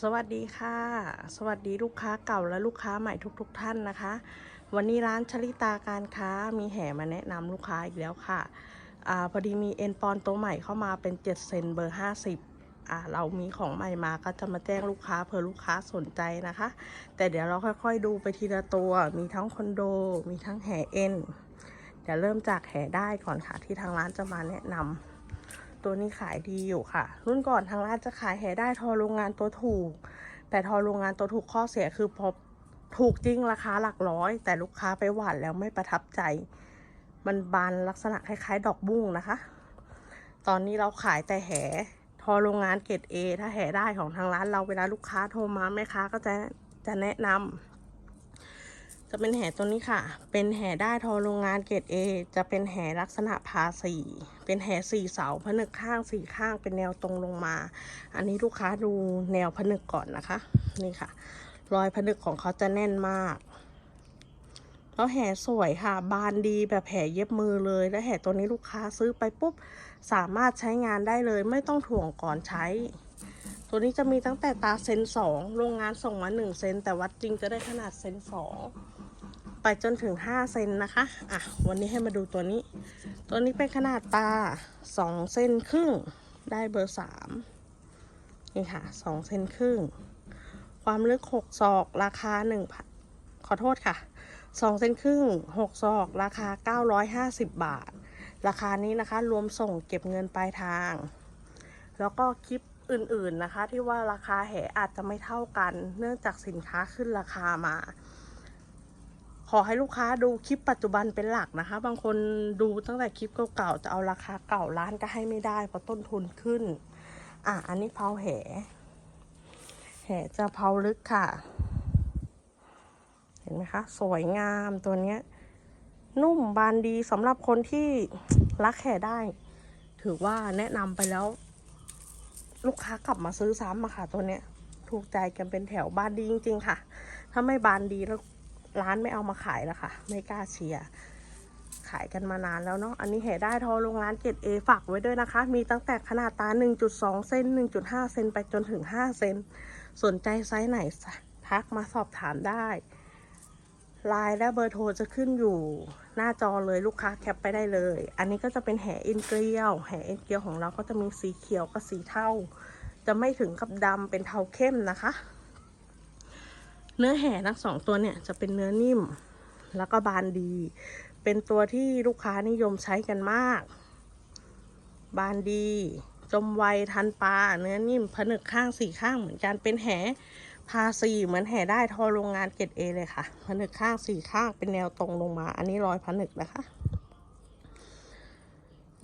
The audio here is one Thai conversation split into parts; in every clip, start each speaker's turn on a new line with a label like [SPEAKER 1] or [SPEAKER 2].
[SPEAKER 1] สวัสดีค่ะ สวัสดีลูกค้าเก่าและลูกค้าใหม่ทุกๆทท่านนะคะ วันนี้ร้านชลิตาการค้ามีแห่มาแนะนำลูกค้าอีกแล้วค่ะอาพอดีมีเอ็นปอนตัวใหม่เข้ามาเป็น 7 เซนเบอร์ 50อ่าเรามีของใหม่มาก็จะมาแจ้งลูกค้าเผื่อลูกค้าสนใจนะคะ แต่เดี๋ยวเราค่อยๆดูไปทีละตัว มีทั้งคอนโด มีทั้งแห่เอ็นเดี๋ยวเริ่มจากแห่ได้ก่อนค่ะที่ทางร้านจะมาแนะนำ ตัวนี้ขายดีอยู่ค่ะ รุ่นก่อนทางร้านจะขายแห่ได้ทอโรงงานตัวถูก แต่ทอโรงงานตัวถูกข้อเสียคือพอถูกจริงราคาหลักร้อย แต่ลูกค้าไปหวานแล้วไม่ประทับใจ มันบานลักษณะคล้ายๆ ดอกบุ้งนะคะ ตอนนี้เราขายแต่แห่ทอโรงงานเกรดเอถ้าแห่ได้ของทางร้านเราเวลาลูกค้าโทรมาแม่ค้าก็จะจะแนะนำ จะเป็นแห่ตัวนี้ค่ะ เป็นแห่ได้ทอโรงงานเกรดเอจะเป็นแห่ลักษณะพาสีเป็นแห่สี่เสาผนึกข้างสี่ข้างเป็นแนวตรงลงมา อันนี้ลูกค้าดูแนวผนึกก่อนนะคะ นี่ค่ะ รอยผนึกของเขาจะแน่นมาก แล้วแห่สวยค่ะ บานดีแบบแห่เย็บมือเลย และแห่ตัวนี้ลูกค้าซื้อไปปุ๊บ สามารถใช้งานได้เลย ไม่ต้องถ่วงก่อนใช้ ตัวนี้จะมีตั้งแต่ตาเซนสองโรงงานส่งมาหนึ่งเซนแต่วัดจริงจะได้ขนาดเซนสองไปจนถึง5เซนนะคะ อะ วันนี้ให้มาดูตัวนี้ ตัวนี้เป็นขนาดตา2เซนครึ่ง ได้เบอร์3นี่ค่ะ2เซนครึ่ง ความลึก6ศอกราคา1ขอโทษค่ะ2เซนครึ่ง6ศอกราคา950บาท ราคานี้นะคะ รวมส่งเก็บเงินปลายทาง แล้วก็คลิป อื่นๆนะคะ ที่ว่าราคาแหอาจจะไม่เท่ากัน เนื่องจากสินค้าขึ้นราคามา ขอให้ลูกค้าดูคลิปปัจจุบันเป็นหลักนะคะ บางคนดูตั้งแต่คลิปเก่าๆจะเอาราคาเก่าร้านก็ให้ไม่ได้เพราะต้นทุนขึ้น อะอันนี้เพาแหแหจะเพาลึกค่ะ เห็นไหมคะ สวยงามตัวเนี้ย นุ่มบานดีสำหรับคนที่รักแห่ได้ ถือว่าแนะนำไปแล้ว ลูกค้ากลับมาซื้อซ้ำมาค่ะ ตัวเนี้ย ถูกใจกันเป็นแถวบานดีจริง ๆ ค่ะ ถ้าไม่บานดีแล้วร้านไม่เอามาขายแล้วค่ะ ไม่กล้าเชียร์ขายกันมานานแล้วเนาะอันนี้แห่ได้ทอโรงงานเกรดเอฝากไว้ด้วยนะคะ มีตั้งแต่ขนาดตา 1.2 เซน1.5 เซนไปจนถึง 5 เซนสนใจไซส์ไหนทักมาสอบถามได้ ไลน์และเบอร์โทรจะขึ้นอยู่หน้าจอเลยลูกค้าแคปไปได้เลย อันนี้ก็จะเป็นแห่เอ็นเกลียว แห่เอ็นเกลียวของเราก็จะมีสีเขียวกับสีเทา จะไม่ถึงกับดำเป็นเทาเข้มนะคะ เนื้อแห่ทั้งสองตัวเนี่ยจะเป็นเนื้อนิ่ม แล้วก็บานดี เป็นตัวที่ลูกค้านิยมใช้กันมาก บานดี จมไวทันปลา เนื้อนิ่มผนึกข้างสี่ข้างเหมือนกันเป็นแห่ พาสีเหมือนแห่ได้ทอโรงงานเกรดเอเลยค่ะผนึกข้างสี่ข้างเป็นแนวตรงลงมา อันนี้รอยผนึกนะคะ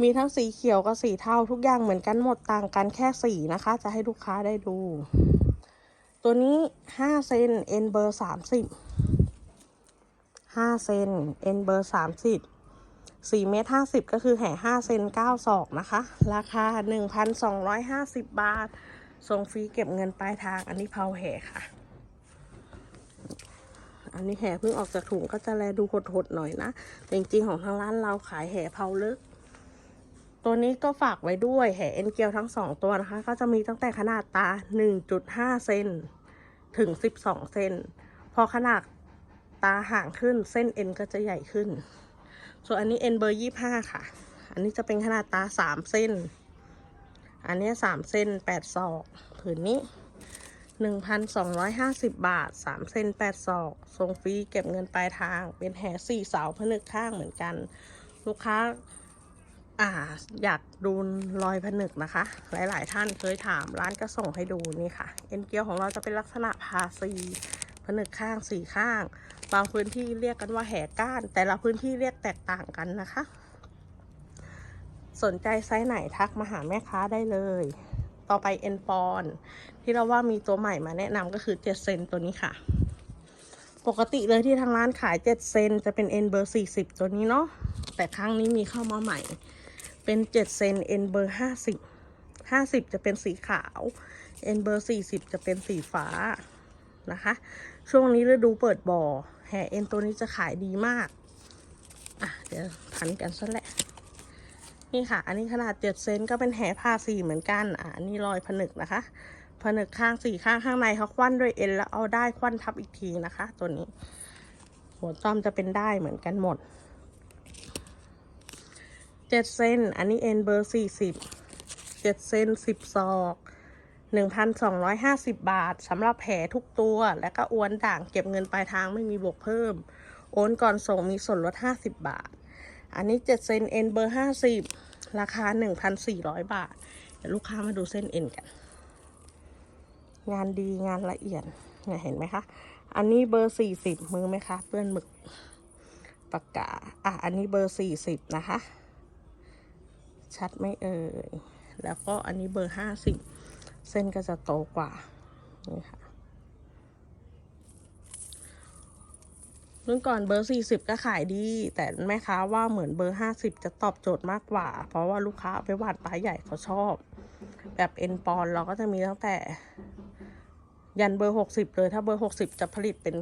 [SPEAKER 1] มีทั้งสีเขียวกับสีเทาทุกอย่างเหมือนกันหมดต่างกันแค่สีนะคะ จะให้ลูกค้าได้ดู ตัวนี้ห้าเซนเอ็นเบอร์สามสิบห้าเซนเอ็นเบอร์สามสิบสี่เมตรห้าสิบก็คือแห่ห้าเซนเก้าศอกนะคะ ราคาหนึ่งพันสองร้อยห้าสิบบาท ส่งฟรีเก็บเงินปลายทาง อันนี้เพาแห่ค่ะ อันนี้แห่เพิ่งออกจากถุงก็จะแลดูหดๆหน่อยนะแต่จริงๆของทางร้านเราขายแห่เพาลึก ตัวนี้ก็ฝากไว้ด้วยแห่เอ็นเกลทั้งสองตัวนะคะ ก็จะมีตั้งแต่ขนาดตา 1.5 เซนถึง 12 เซนพอขนาดตาห่างขึ้นเส้นเอ็นก็จะใหญ่ขึ้น ส่วนอันนี้เอ็นเบอร์25ค่ะ อันนี้จะเป็นขนาดตา3เส้น อันนี้3เส้น8ศอกผืนนี้1,250บบาท3เส้น8ศอกส่งฟรีเก็บเงินปลายทาง เป็นแห่สี่เสาผนึกข้างเหมือนกัน ลูกค้าอ่าอยากดูรอยผนึกนะคะ หลาย ๆ ท่านเคยถามร้านก็ส่งให้ดูนี่ค่ะ เอ็นเกียวของเราจะเป็นลักษณะพาซีผนึกข้างสี่ข้าง บางพื้นที่เรียกกันว่าแห่ก้าน แต่ละพื้นที่เรียกแตกต่างกันนะคะ สนใจไซส์ไหนทักมาหาแม่ค้าได้เลย ต่อไปเอ็นปอนที่เราว่ามีตัวใหม่มาแนะนำก็คือเจ็ดเซนตัวนี้ค่ะ ปกติเลยที่ทางร้านขายเจ็ดเซนจะเป็นเอ็นเบอร์สี่สิบตัวนี้เนาะแต่ครั้งนี้มีเข้ามาใหม่ เป็นเจ็ดเซนเอ็นเบอร์ห้าสิบห้าสิบจะเป็นสีขาวเอ็นเบอร์สี่สิบจะเป็นสีฟ้านะคะ ช่วงนี้ฤดูเปิดบ่อแห่เอ็นตัวนี้จะขายดีมาก อะ เดี๋ยวทันกันซะแหละ นี่ค่ะ อันนี้ขนาดเจ็ดเซนก็เป็นแหผ้าสีเหมือนกัน อะอันนี้รอยผนึกนะคะ ผนึกข้างสี่ข้างข้างในเขาควันด้วยเอ็นแล้วเอาได้ควันทับอีกทีนะคะ ตัวนี้ หัวต้อมจะเป็นได้เหมือนกันหมดเจ็ดเซน อันนี้เอ็นเบอร์สี่สิบเจ็ดเซนสิบศอกหนึ่งพันสองร้อยห้าสิบบาทสำหรับแผลทุกตัว และก็อวนด่างเก็บเงินปลายทางไม่มีบวกเพิ่ม โอนก่อนส่งมีส่วนลดห้าสิบบาท อันนี้เจ็ดเซนเอ็นเบอร์ห้าสิบราคาหนึ่งพันสี่ร้อยบาท เดี๋ยวลูกค้ามาดูเส้นเอ็นกัน งานดีงานละเอียดเนี่ยเห็นไหมคะ อันนี้เบอร์สี่สิบมือไหมคะ เปื้อนหมึกปากกา อะ อันนี้เบอร์สี่สิบนะคะ ชัดไม่เอ่ย แล้วก็อันนี้เบอร์ห้าสิบเส้นก็จะโตกว่า นี่ค่ะ รุ่นก่อนเบอร์สี่สิบก็ขายดี แต่แม่ค้าว่าเหมือนเบอร์ห้าสิบจะตอบโจทย์มากกว่า เพราะว่าลูกค้าไปหวานปลาใหญ่เขาชอบ แบบเอ็นปอนเราก็จะมีตั้งแต่ ยันเบอร์หกสิบเลย ถ้าเบอร์หกสิบจะผลิตเป็น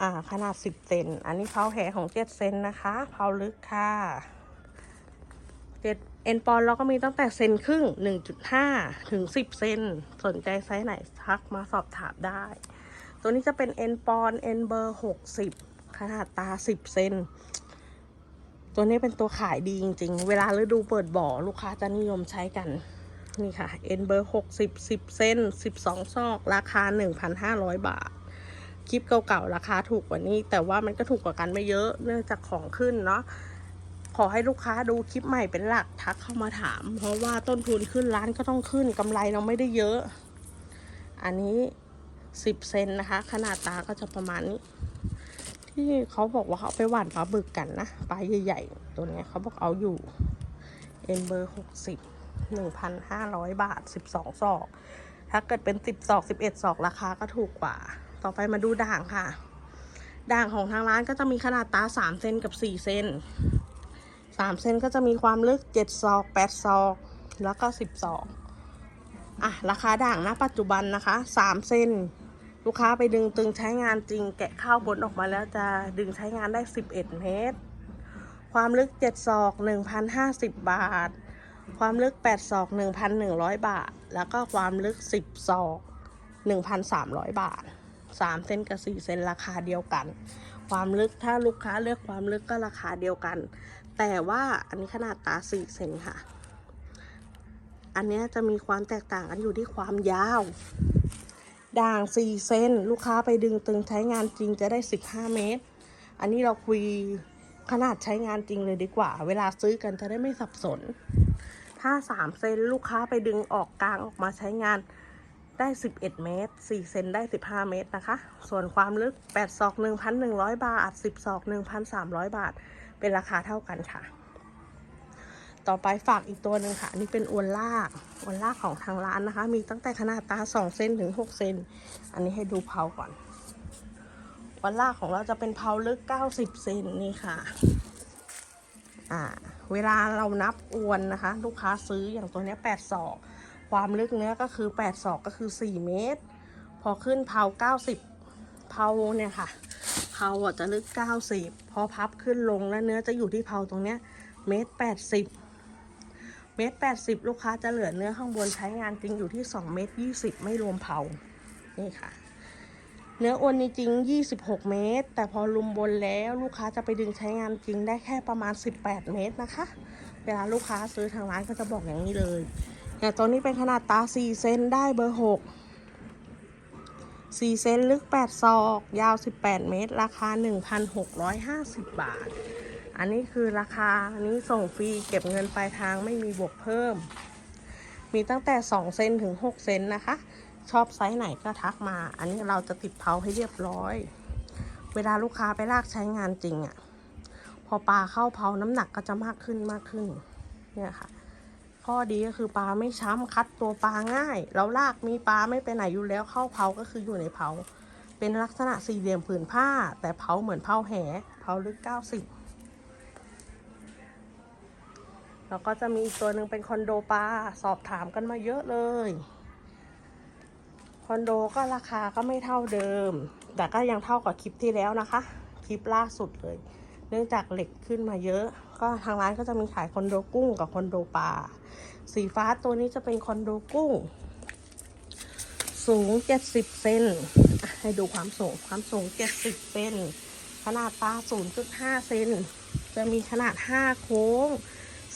[SPEAKER 1] อ่าขนาดสิบเซน อันนี้เพาแหของเจ็ดเซนนะคะเพาลึกค่ะเจ็ดเอ็นปอนเราก็มีตั้งแต่เซนครึ่งหนึ่งจุดห้าถึงสิบเซน สนใจไซส์ไหนทักมาสอบถามได้ ตัวนี้จะเป็นเอ็นปอนเอ็นเบอร์หกสิบขนาดตาสิบเซนตัวนี้เป็นตัวขายดีจริง ๆ เวลาฤดูเปิดบ่อลูกค้าจะนิยมใช้กัน นี่ค่ะเอ็นเบอร์หกสิบสิบเซนสิบสองซอก ราคาหนึ่งพันห้าร้อยบาท คลิปเก่าๆ ราคาถูกกว่านี้ แต่ว่ามันก็ถูกกว่ากันไม่เยอะเนื่องจากของขึ้นเนาะขอให้ลูกค้าดูคลิปใหม่เป็นหลักทักเข้ามาถาม เพราะว่าต้นทุนขึ้นร้านก็ต้องขึ้นกำไรเราไม่ได้เยอะ อันนี้ สิบเซนนะคะ ขนาดตาก็จะประมาณนี้ที่เขาบอกว่าเขาไปหว่านปลาบึกกันนะปลาใหญ่ๆ ตัวนี้เขาบอกเอาอยู่เอ็นเบอร์หกสิบหนึ่งพันห้าร้อยบาทสิบสองศอก ถ้าเกิดเป็นสิบศอกสิบเอ็ดศอกราคาก็ถูกกว่า ต่อไปมาดูด่างค่ะ ด่างของทางร้านก็จะมีขนาดตาสามเซนกับสี่เซนสามเซนก็จะมีความลึกเจ็ดศอกแปดศอกแล้วก็สิบศอกอะราคาด่างณปัจจุบันนะคะสามเซน ลูกค้าไปดึงตึงใช้งานจริง แกะข้าวบนออกมาแล้วจะดึงใช้งานได้สิบเอ็ดเมตร ความลึกเจ็ดศอกหนึ่งพันห้าสิบบาท ความลึก 8 ศอก 1,100 บาท แล้วก็ความลึก 10 ศอก 1,300 บาท 3 เซนกับ 4 เซนราคาเดียวกัน ความลึกถ้าลูกค้าเลือกความลึกก็ราคาเดียวกัน แต่ว่าอันนี้ขนาดตา 4 เซนค่ะ อันนี้จะมีความแตกต่างกันอยู่ที่ความยาว ด่าง4เซนลูกค้าไปดึงตึงใช้งานจริงจะได้15เมตร อันนี้เราคุยขนาดใช้งานจริงเลยดีกว่า เวลาซื้อกันจะได้ไม่สับสน ถ้า3เซนลูกค้าไปดึงออกกลางออกมาใช้งานได้11เมตร4เซนได้15เมตรนะคะ ส่วนความลึก8ศอก1,100บาท10ศอก1,300บาท เป็นราคาเท่ากันค่ะ ต่อไปฝากอีกตัวหนึ่งค่ะ อันนี่เป็นอวนลากอวนลากของทางร้านนะคะ มีตั้งแต่ขนาดตา2เซนถึง6เซนอันนี้ให้ดูเพาก่อนอวนลากของเราจะเป็นเพาลึก90เซนนี่ค่ะอ่าเวลาเรานับอวนนะคะ ลูกค้าซื้ออย่างตัวนี้ย8ศอก ความลึกเนื้อก็คือ8ศอกก็คือ4เมตร พอขึ้นเผา90เผาเนี่ยค่ะเผาจะลึก90พอพับขึ้นลงแล้วเนื้อจะอยู่ที่เผาตรงเนี้ยเมตร80 เมตร80ลูกค้าจะเหลือเนื้อข้างบนใช้งานจริงอยู่ที่2เมตร20ไม่รวมเผา นี่ค่ะ เนื้ออวนจริงๆ26เมตร แต่พอลุมบนแล้วลูกค้าจะไปดึงใช้งานจริงได้แค่ประมาณ18เมตรนะคะ เวลาลูกค้าซื้อทางร้านก็จะบอกอย่างนี้เลยอย่างตัวนี้เป็นขนาดตา4เซนได้เบอร์6 4เซนลึก8ศอก ยาว18เมตร ราคา1,650บาท อันนี้คือราคา อันนี้ส่งฟรีเก็บเงินปลายทางไม่มีบวกเพิ่ม มีตั้งแต่ 2 เซนถึง 6 เซนนะคะ ชอบไซส์ไหนก็ทักมา อันนี้เราจะติดเพาให้เรียบร้อย เวลาลูกค้าไปลากใช้งานจริงอะ่ะ พอปลาเข้าเพาน้ำหนักก็จะมากขึ้นมากขึ้น เนี่ยค่ะ ข้อดีก็คือปลาไม่ช้ำคัดตัวปลาง่าย เราลากมีปลาไม่ไปไหนอยู่แล้วเข้าเพาก็คืออยู่ในเพาเป็นลักษณะสี่เหลี่ยมผืนผ้า แต่เพาเหมือนเพาแห เพาลึก90 แล้วก็จะมีอีกตัวหนึ่งเป็นคอนโดปลาสอบถามกันมาเยอะเลย คอนโดก็ราคาก็ไม่เท่าเดิม แต่ก็ยังเท่ากับคลิปที่แล้วนะคะ คลิปล่าสุดเลย เนื่องจากเหล็กขึ้นมาเยอะ ก็ทางร้านก็จะมีขายคอนโดกุ้งกับคอนโดปลาสีฟ้าตัวนี้จะเป็นคอนโดกุ้ง สูง 70 เซนให้ดูความสูงความสูง 70 เซนขนาดตา0.5 เซนจะมีขนาด 5 โค้ง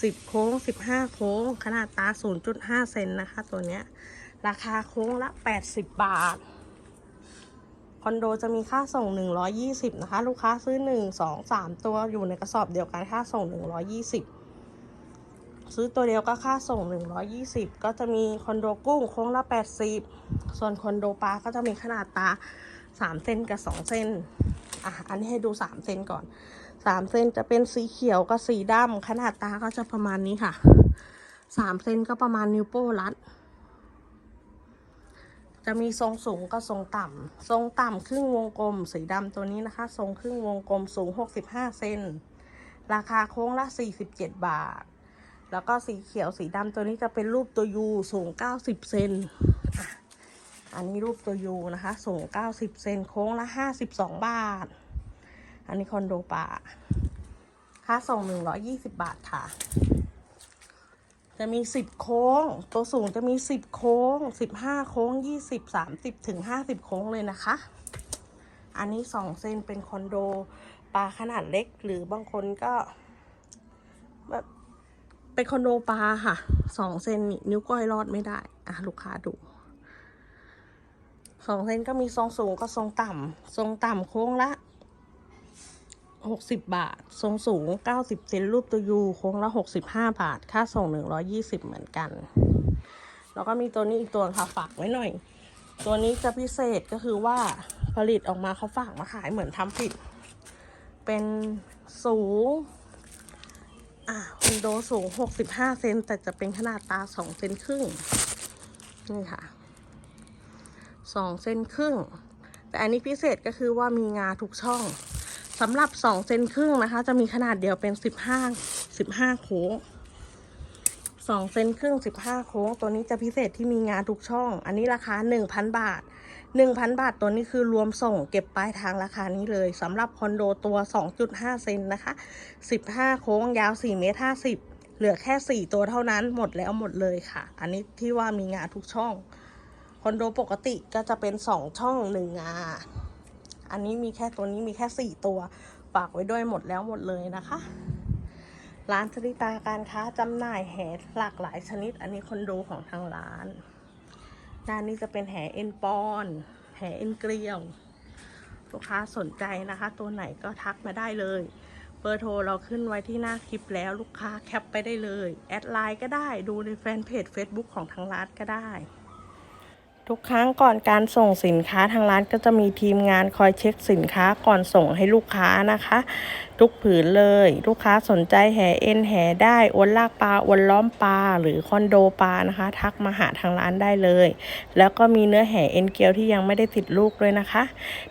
[SPEAKER 1] 10 โค้ง 15 โค้ง ขนาดตา 0.5 เซนนะคะ ตัวเนี้ย ราคาโค้งละ 80 บาท คอนโดจะมีค่าส่ง 120 นะคะ ลูกค้าซื้อ 1 2 3 ตัวอยู่ในกระสอบเดียวกันค่าส่ง 120 ซื้อตัวเดียวก็ค่าส่ง 120 ก็จะมีคอนโดกุ้งโค้งละ 80 ส่วนคอนโดปลาก็จะมีขนาดตา 3 เซนกับ 2 เซน อะอันนี้ให้ดู3เซนก่อน3เซนจะเป็นสีเขียวกับสีดำขนาดตาก็จะประมาณนี้ค่ะ3เซนก็ประมาณนิ้วโป้รัด จะมีทรงสูงกับทรงต่ำทรงต่ำครึ่งวงกลม สีดำตัวนี้นะคะ ทรงครึ่งวงกลมสูง65เซนราคาโค้งละ47บเจ็ดบาท แล้วก็สีเขียวสีดำตัวนี้จะเป็นรูปตัวยูสูง90เซน อันนี้รูปตัวยูนะคะ สูง 90 เซนโค้งละ 52 บาท อันนี้คอนโดป่า ค่าส่ง 120 บาทค่ะ จะมี 10 โค้ง ตัวสูงจะมี 10 โค้ง 15 โค้ง 20 30 ถึง 50 โค้งเลยนะคะ อันนี้ 2 เซนเป็นคอนโดปลาขนาดเล็ก หรือบางคนก็แบบเป็นคอนโดปลาค่ะ2เซนนิ้วก้อยรอดไม่ได้ อะ ลูกค้าดู 2เซนก็มีทรงสูงก็ทรงต่ำทรงต่ำโค้งละ60บบาท ทรงสูง90เซนรูปตัวยูโค้งละ65บห้าบาท ค่าส่ง120เหมือนกัน แล้วก็มีตัวนี้อีกตัวค่ะฝากไว้หน่อย ตัวนี้จะพิเศษก็คือว่าผลิตออกมาเขาฝากมาขายเหมือนทำผิด เป็นสูง อะคอนโดสูง65เซนแต่จะเป็นขนาดตา2เซนครึ่ง นี่ค่ะ 2เซนครึ่ง แต่อันนี้พิเศษก็คือว่ามีงาทุกช่องสำหรับ2เซนครึ่งนะคะ จะมีขนาดเดียวเป็น15 15โค้ง2เซนครึ่ง15โค้ง ตัวนี้จะพิเศษที่มีงาทุกช่อง อันนี้ราคา1,000บาท1,000บาทตัวนี้คือรวมส่งเก็บปลายทางราคานี้เลยสำหรับคอนโดตัว2.5เซนนะคะ15โค้งยาว4เมตร50เหลือแค่4ตัวเท่านั้นหมดแล้วหมดเลยค่ะ อันนี้ที่ว่ามีงาทุกช่อง คอนโดปกติก็จะเป็น2ช่อง1งาอันนี้มีแค่ตัวนี้มีแค่4ตัวฝากไว้ด้วยหมดแล้วหมดเลยนะคะ ร้านชริตาการค้าจำหน่ายแหหลากหลายชนิด อันนี้คอนโดของทางร้านด้านนี้จะเป็นแหเอ็นปอนแหเอ็นเกลียว ลูกค้าสนใจนะคะ ตัวไหนก็ทักมาได้เลย เบอร์โทรเราขึ้นไว้ที่หน้าคลิปแล้วลูกค้าแคปไปได้เลย แอดไลน์ก็ได้ดูในแฟนเพจ Facebook ของทางร้านก็ได้ ทุกครั้งก่อนการส่งสินค้าทางร้านก็จะมีทีมงานคอยเช็คสินค้าก่อนส่งให้ลูกค้านะคะ ทุกผืนเลย ลูกค้าสนใจแห่เอ็นแห่ได้อวนลากปลาอวนล้อมปลาหรือคอนโดปลานะคะ ทักมาหาทางร้านได้เลย แล้วก็มีเนื้อแห่เอ็นเกลียวที่ยังไม่ได้ติดลูกเลยนะคะ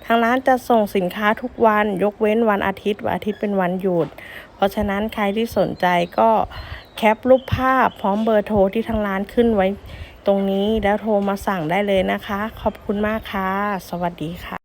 [SPEAKER 1] ทางร้านจะส่งสินค้าทุกวันยกเว้นวันอาทิตย์วันอาทิตย์เป็นวันหยุด เพราะฉะนั้นใครที่สนใจก็แคปรูปภาพพร้อมเบอร์โทรที่ทางร้านขึ้นไว้ ตรงนี้แล้วโทรมาสั่งได้เลยนะคะ ขอบคุณมากค่ะ สวัสดีค่ะ